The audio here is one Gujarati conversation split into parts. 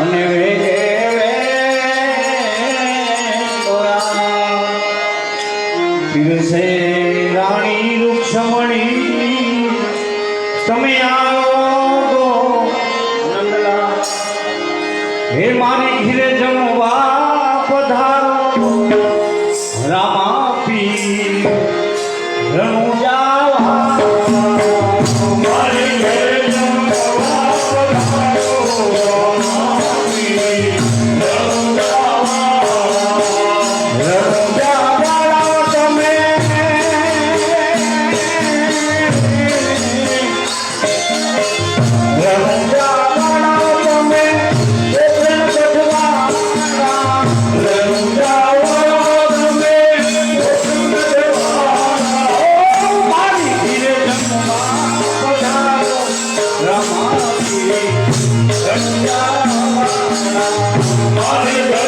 અને વેગે દિવસે રાણી રૂક્ષમણી. તમે આવો નંદલા. હે મારી ઘીરે જમો. Hallelujah.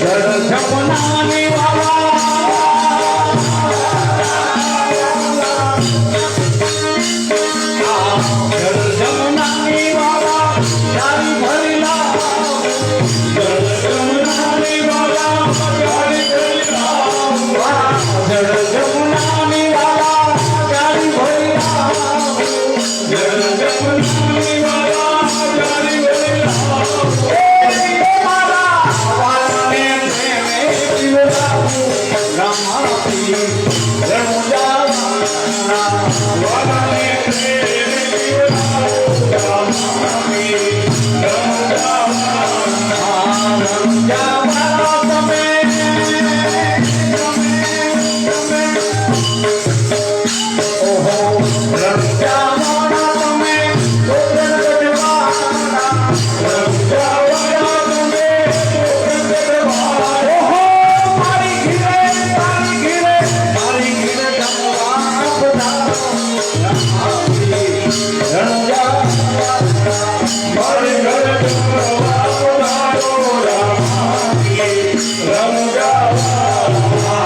जड सपनाने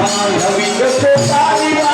I'll be the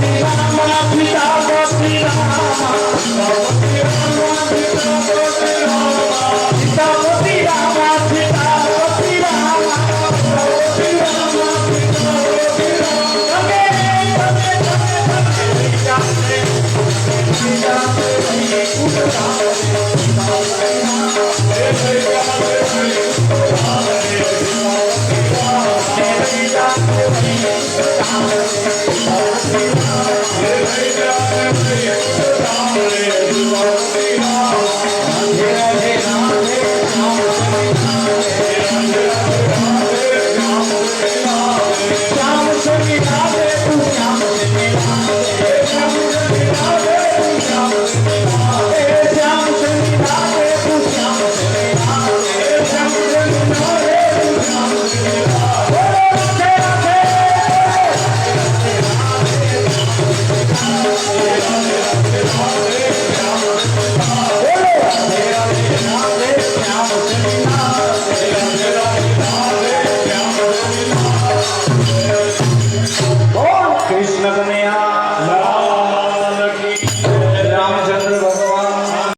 Shiva.